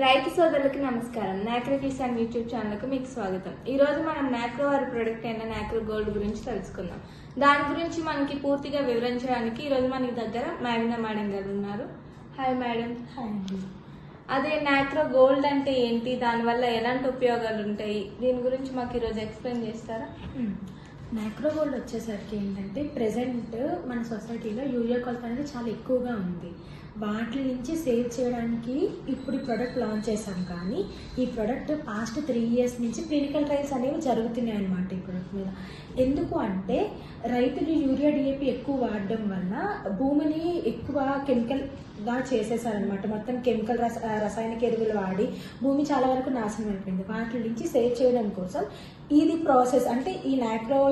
రైతు సోదరులకి నమస్కారం. నాక్రో కిసాన్ యూట్యూబ్ ఛానల్కి మీకు స్వాగతం. ఈ రోజు మనం నాక్రో వారి ప్రొడక్ట్ అయిన నాక్రో గోల్డ్ గురించి తెలుసుకుందాం. దాని గురించి మనకి పూర్తిగా వివరించడానికి ఈ రోజు మనకి దగ్గర మేఘన మేడం గారు ఉన్నారు. Hi madam. అదే నాక్రో గోల్డ్ అంటే ఏంటి? దానివల్ల ఎలాంటి ఉపయోగాలు ఉంటాయి? దీని గురించి మాకు ఈరోజు ఎక్స్ప్లెయిన్ చేస్తారా? మైక్రో గోల్డ్ వచ్చేసరికి ఏంటంటే ప్రెసెంట్ మన సొసైటీలో యూరియా కొలత అనేది చాలా ఎక్కువగా ఉంది. వాటి నుంచి సేవ్ చేయడానికి ఇప్పుడు ఈ ప్రోడక్ట్ లాంచ్ చేశాం కానీ ఈ ప్రోడక్ట్ పాస్ట్ త్రీ ఇయర్స్ నుంచి క్లినికల్ ట్రయల్స్ అనేవి జరుగుతున్నాయి అనమాట ఈ ప్రోడక్ట్ మీద. ఎందుకు అంటే రైతులు యూరియా డిఏపి ఎక్కువ వాడడం వల్ల భూమిని ఎక్కువ కెమికల్గా చేసేసారనమాట మొత్తం కెమికల్ రస రసాయనిక ఎరువులు వాడి భూమి చాలా వరకు నాశనం అయిపోయింది. వాటి నుంచి సేవ్ చేయడం కోసం ఇది ప్రాసెస్ అంటే ఈ నాక్రో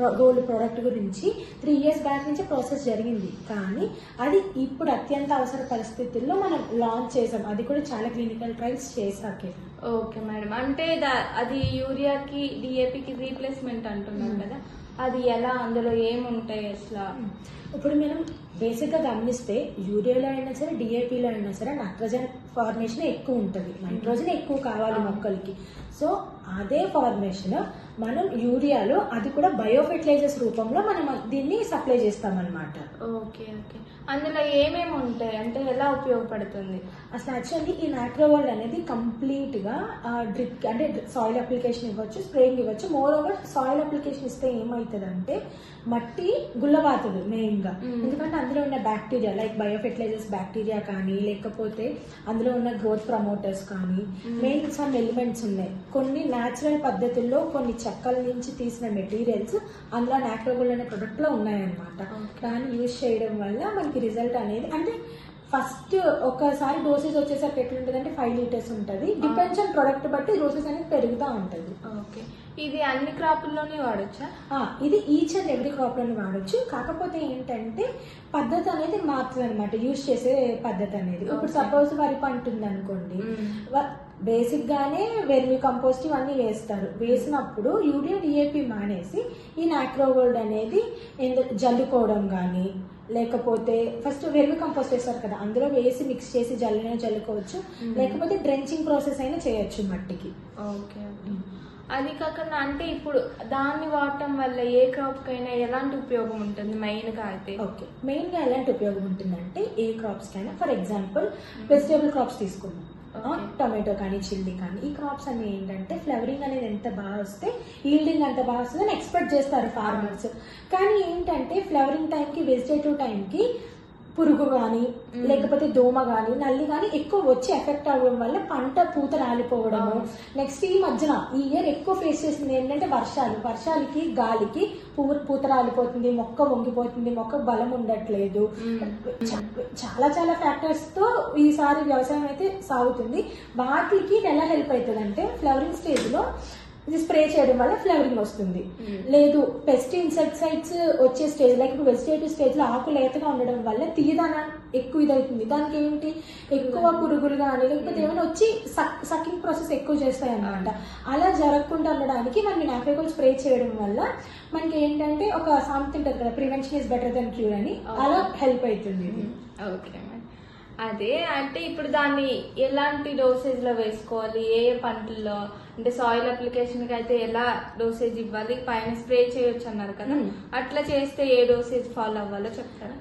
గోల్డ్ ప్రోడక్ట్ గురించి త్రీ ఇయర్స్ బ్యాక్ నుంచి ప్రాసెస్ జరిగింది. కానీ అది ఇప్పుడు అత్యంత అవసర పరిస్థితుల్లో మనం లాంచ్ చేసాం. అది కూడా చాలా క్లినికల్ ట్రయల్స్ చేశాకే. ఓకే మేడం అంటే దా- అది యూరియాకి డిఏపికి రీప్లేస్మెంట్ అంటున్నారు కదా. అది ఎలా అందులో ఏముంటాయి అసలు? ఇప్పుడు మనం బేసిక్గా గమనిస్తే యూరియాలో అయినా సరే డిఏపిలో అయినా సరే నైట్రోజన్ ఫార్మేషన్ ఎక్కువ ఉంటుంది. నైట్రోజన్ ఎక్కువ కావాలి మొక్కలకి. సో అదే ఫార్మేషన్ మనం యూరియాలో అది కూడా బయో ఫెర్టిలైజర్స్ రూపంలో మనం దీన్ని సప్లై చేస్తామన్నమాట. Okay okay. అందులో ఏమేమి ఉంటాయి? అంటే ఎలా ఉపయోగపడుతుంది? అసలు యాక్చువల్లీ ఈ నాక్రోవోల్డ్ అనేది కంప్లీట్గా డ్రిప్ అంటే సాయిల్ అప్లికేషన్ ఇవ్వచ్చు స్ప్రేయింగ్ ఇవ్వచ్చు. మోర్ ఓవర్ సాయిల్ అప్లికేషన్ ఇస్తే ఏమవుతుందంటే మట్టి గుల్లబాతుంది మెయిన్గా. ఎందుకంటే అందులో ఉన్న bacteria like bio fertilizers bacteria కానీ లేకపోతే అందులో ఉన్న గ్రోత్ ప్రమోటర్స్ కానీ. మెయిన్ సమ్ ఎలిమెంట్స్ ఉన్నాయి. కొన్ని న్యాచురల్ పద్ధతుల్లో కొన్ని చెక్కల నుంచి తీసిన మెటీరియల్స్ అందులో నాక్రోగోల్డ్ అనే ప్రొడక్ట్లో ఉన్నాయన్నమాట. దాన్ని యూజ్ చేయడం వల్ల మనకి రిజల్ట్ అనేది అంటే ఫస్ట్ ఒకసారి డోసెస్ వచ్చేసరికి ఎట్లుంటుంది అంటే ఫైవ్ లీటర్స్ ఉంటుంది డిపెండ్స్ ఆన్ ప్రొడక్ట్ బట్టి డోసెస్ అనేది పెరుగుతూ ఉంటుంది. ఓకే. ఇది అన్ని క్రాపుల్లోనే వాడచ్చా? ఇది ఈచ్ అండ్ ఎవ్రీ క్రాప్లోని వాడొచ్చు. కాకపోతే ఏంటంటే పద్ధతి అనేది మారుతుంది అనమాట యూజ్ చేసే పద్ధతి అనేది. ఇప్పుడు. సపోజ్ వరి పంట ఉంది అనుకోండి బేసిక్ గానే వెర్మి కంపోస్ట్ ఇవన్నీ వేస్తారు. వేసినప్పుడు యూరియా డిఏపి మానేసి ఈ నాక్రోగోల్డ్ అనేది జల్లుకోవడం కానీ లేకపోతే ఫస్ట్ వెర్మి కంపోస్ట్ వేస్తారు కదా అందులో వేసి మిక్స్ చేసి జల్లిన జల్లుకోవచ్చు. Mm. లేకపోతే డ్రెంచింగ్ ప్రాసెస్ అయినా చేయొచ్చు మట్టికి. ఓకే ఓకే అది కాకుండా అంటే ఇప్పుడు దాన్ని వాడటం వల్ల ఏ క్రాప్ కైనా ఎలాంటి ఉపయోగం ఉంటుంది? మెయిన్గా అయితే. ఓకే. మెయిన్గా ఎలాంటి ఉపయోగం ఉంటుందంటే ఏ క్రాప్స్ కైనా for example vegetable crops Okay. Tomato కానీ చిల్లీ కానీ ఈ క్రాప్స్ అన్ని ఏంటంటే ఫ్లవరింగ్ అనేది ఎంత బాగా వస్తే ఈల్డింగ్ అంత బాగా వస్తుందని ఎక్స్పెక్ట్ చేస్తారు ఫార్మర్స్ కానీ ఏంటంటే ఫ్లవరింగ్ టైంకి వెజిటేటివ్ టైంకి పురుగు కానీ. లేకపోతే దోమ కానీ నల్లి కానీ ఎక్కువ వచ్చి ఎఫెక్ట్ అవ్వడం వల్ల పంట పూత రాలిపోవడము. నెక్స్ట్ ఈ మధ్యన ఈ ఇయర్ ఎక్కువ ఫేస్ చేసింది ఏంటంటే వర్షాలు. వర్షాలకి గాలికి పూ పూత రాలిపోతుంది మొక్క వంగిపోతుంది మొక్క బలం ఉండట్లేదు. చాలా చాలా ఫ్యాక్టర్స్తో ఈసారి వ్యవసాయం అయితే సాగుతుంది. వాటికి ఎలా హెల్ప్ అవుతుంది అంటే ఫ్లవరింగ్ స్టేజ్లో ఇది స్ప్రే చేయడం వల్ల ఫ్లవరింగ్ వస్తుంది. Mm. లేదు పెస్ట్ ఇన్సెక్టిసైడ్స్ వచ్చే స్టేజ్ లైక్ ఇప్పుడు వెజిటేటివ్ స్టేజ్లో ఆకు లేతగా ఉండడం వల్ల తీయదనం ఎక్కువ ఇదవుతుంది. దానికి ఏంటి ఎక్కువ పురుగులు కానీ లేకపోతే ఏమైనా వచ్చి సకింగ్ ప్రాసెస్ ఎక్కువ చేస్తాయి అన్నమాట అలా జరగకుండా ఉండడానికి మనం నాఫేగోల్ స్ప్రే చేయడం వల్ల మనకి ఏంటంటే ఒక సామెత ఉంటుంది కదా prevention is better then cure అని. అలా హెల్ప్ అవుతుంది. ఓకే అదే అంటే ఇప్పుడు దాన్ని ఎలాంటి డోసేజ్లో వేసుకోవాలి? ఏ ఏ పంటల్లో? అంటే సాయిల్ అప్లికేషన్కి అయితే ఎలా డోసేజ్ ఇవ్వాలి? పైన స్ప్రే చేయొచ్చు అన్నారు కదా. అట్లా చేస్తే ఏ డోసేజ్ ఫాలో అవ్వాలో చెప్తారా?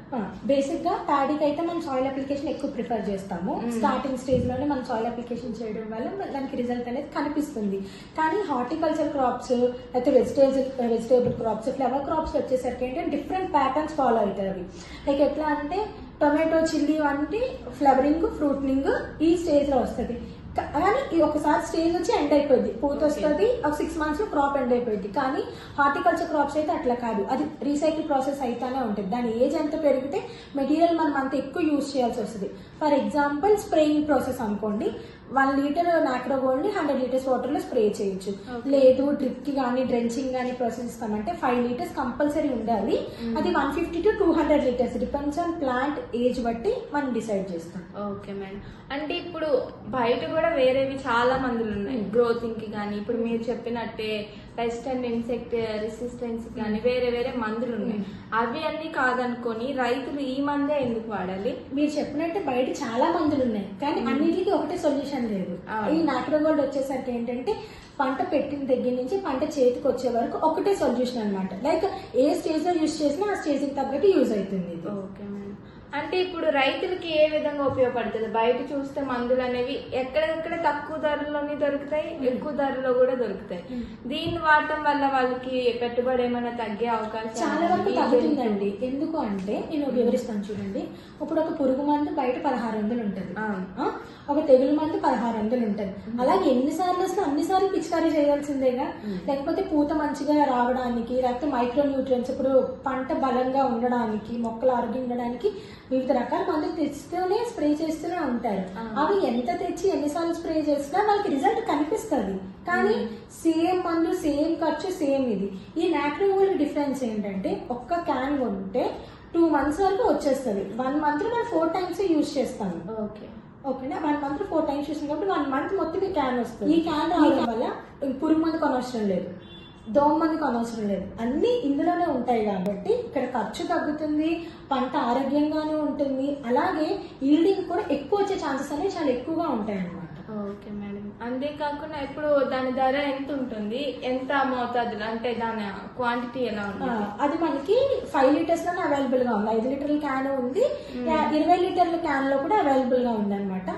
బేసిక్గా ప్యాడీకి అయితే మనం సాయిల్ అప్లికేషన్ ఎక్కువ ప్రిఫర్ చేస్తాము. స్టార్టింగ్ స్టేజ్లోనే మనం సాయిల్ అప్లికేషన్ చేయడం వల్ల దానికి రిజల్ట్ అనేది కనిపిస్తుంది. కానీ హార్టికల్చర్ క్రాప్స్ అయితే vegetable vegetable crops flower crops వచ్చేసరికి ఏంటంటే డిఫరెంట్ ప్యాటర్న్స్ ఫాలో అవుతాయి అవి. లైక్ ఎట్లా అంటే టొమాటో చిల్లీ వంటి ఫ్లవరింగ్ ఫ్రూట్నింగ్ ఈ స్టేజ్లో వస్తుంది. కానీ ఒకసారి స్టేజ్ వచ్చి ఎండ్ అయిపోయింది. పూత. వస్తుంది ఒక సిక్స్ మంత్స్లో క్రాప్ ఎండ్ అయిపోయింది. కానీ హార్టికల్చర్ క్రాప్స్ అయితే అట్లా కాదు. అది రీసైకిల్ ప్రాసెస్ అయితేనే ఉంటుంది. దాని ఏజ్ ఎంత పెరిగితే మెటీరియల్ మనం అంత ఎక్కువ యూజ్ చేయాల్సి వస్తుంది. ఫర్ ఎగ్జాంపుల్ స్ప్రేయింగ్ ప్రాసెస్ అనుకోండి. వన్ లీటర్ నాక్రోగోల్డ్ని హండ్రెడ్ లీటర్స్ వాటర్లో స్ప్రే చేయొచ్చు. లేదు డ్రిప్కి కానీ డ్రెంచింగ్ కానీ ప్రాసెస్ ఇస్తామంటే ఫైవ్ లీటర్స్ కంపల్సరీ ఉండాలి. Mm. అది one fifty to two hundred litres. Depends on plant age బట్టి మనం డిసైడ్ చేస్తాం. ఓకే మేడం అంటే ఇప్పుడు బయట కూడా కూడా వేరేవి చాలా మందులు ఉన్నాయి. గ్రోతింగ్కి కానీ ఇప్పుడు మీరు చెప్పినట్టే పెస్ట్ అండ్ ఇన్సెక్ట్ రెసిస్టెన్స్ కానీ వేరే వేరే మందులు ఉన్నాయి. అవి అన్ని కాదనుకొని రైతులు ఈ మందే ఎందుకు వాడాలి? మీరు చెప్పినట్టు బయట చాలా మందులు ఉన్నాయి. కానీ అన్నిటికీ ఒకటే సొల్యూషన్ లేదు. ఈ నాక్రోగోల్డ్ వచ్చేసరికి ఏంటంటే పంట పెట్టిన దగ్గర నుంచి పంట చేతికి వచ్చే వరకు ఒకటే సొల్యూషన్ అన్నమాట. లైక్ ఏ స్టేజ్లో యూజ్ చేసినా ఆ స్టేజ్ తగ్గట్టు యూజ్ అవుతుంది ఇది. ఓకే అంటే ఇప్పుడు రైతులకి ఏ విధంగా ఉపయోగపడుతుంది? బయట చూస్తే మందులు అనేవి ఎక్కడెక్కడ తక్కువ ధరలోనే దొరుకుతాయి ఎక్కువ ధరలో కూడా దొరుకుతాయి. దీన్ని వాడటం వల్ల వాళ్ళకి పెట్టుబడి ఏమైనా తగ్గే అవకాశం చాలా వరకు తగ్గుతుందండి. ఎందుకు అంటే నేను వివరిస్తాను చూడండి. ఇప్పుడు ఒక పురుగు మందు బయట పదహారు వందలు ఉంటుంది? ఒక తెగులు మందు పదహారు వందలు ఉంటుంది. అలాగే ఎన్నిసార్లు వస్తే అన్నిసార్లు పిచికారీ చేయాల్సిందేగా? లేకపోతే పూత మంచిగా రావడానికి లేకపోతే మైక్రో న్యూట్రియన్స్ ఇప్పుడు పంట బలంగా ఉండడానికి మొక్కలు ఆరోగ్యం ఉండడానికి వివిధ రకాల మందులు తెస్తూనే స్ప్రే చేస్తూనే ఉంటారు. అవి ఎంత తెచ్చి ఎన్నిసార్లు స్ప్రే చేసినా వాళ్ళకి రిజల్ట్ కనిపిస్తుంది. కానీ సేమ్ మందు సేమ్ ఖర్చు సేమ్ ఇది. ఈ నాక్రోవల్ డిఫరెన్స్ ఏంటంటే ఒక్క క్యాన్ కొంటే టూ మంత్స్ వరకు వచ్చేస్తుంది. వన్ మంత్లో మనం ఫోర్ టైమ్స్ యూజ్ చేస్తాము. ఓకే. ఓకేనా? వన్ మంత్ ఫోర్ టైమ్స్ చూసాం కాబట్టి వన్ మంత్ మొత్తం ఈ క్యాన్ వస్తుంది. ఈ క్యాన్ రావడం వల్ల పురుగు మందు కొనవసరం లేదు. దోమ అనవసరం కొనవసరం లేదు. అన్నీ ఇందులోనే ఉంటాయి కాబట్టి ఇక్కడ ఖర్చు తగ్గుతుంది పంట ఆరోగ్యంగానే ఉంటుంది. అలాగే ఈల్డింగ్ కూడా ఎక్కువ వచ్చే ఛాన్సెస్ అనేవి చాలా ఎక్కువగా ఉంటాయి అన్నమాట ఓకే అంతేకాకుండా ఇప్పుడు దాని ధర ఎంత ఉంటుంది ఎంత మోతాదులో అంటే దాని క్వాంటిటీ ఎలా ఉంటుంది? అది మనకి ఫైవ్ లీటర్స్లోనే అవైలబుల్గా ఉంది. ఐదు లీటర్ల క్యాన్ ఉంది. ఇరవై లీటర్ల క్యాన్లో కూడా అవైలబుల్గా ఉంది అనమాట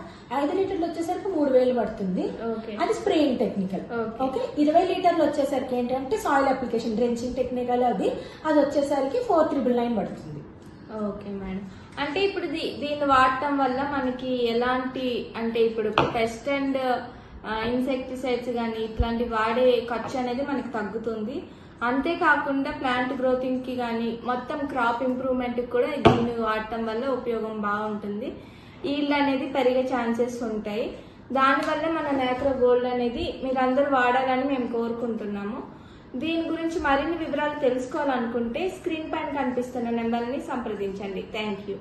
ఐదు లీటర్లు వచ్చేసరికి మూడు వేలు పడుతుంది. అది స్ప్రేయింగ్ టెక్నికల్. ఓకే. ఇరవై లీటర్లు వచ్చేసరికి ఏంటంటే సాయిల్ అప్లికేషన్ డ్రెంచింగ్ టెక్నికల్ అది. అది వచ్చేసరికి ఫోర్ త్రిబుల్ నైన్ పడుతుంది. Okay madam. అంటే ఇప్పుడు దీన్ని వాడటం వల్ల మనకి ఎలాంటి అంటే ఇప్పుడు పెస్ట్ అండ్ ఇన్సెక్టిసైడ్స్ కానీ ఇట్లాంటి వాడే ఖర్చు అనేది మనకు తగ్గుతుంది. అంతేకాకుండా ప్లాంట్ గ్రోతింగ్కి కానీ మొత్తం క్రాప్ ఇంప్రూవ్మెంట్కి కూడా దీన్ని వాడటం వల్ల ఉపయోగం బాగుంటుంది ఈల్డ్ అనేది పెరిగే ఛాన్సెస్ ఉంటాయి. దానివల్ల మన నేత్ర గోల్డ్ అనేది మీరందరూ వాడాలని మేము కోరుకుంటున్నాము. దీని గురించి మరిన్ని వివరాలు తెలుసుకోవాలనుకుంటే స్క్రీన్ పైన కనిపిస్తున్న నెంబర్ని సంప్రదించండి. Thank you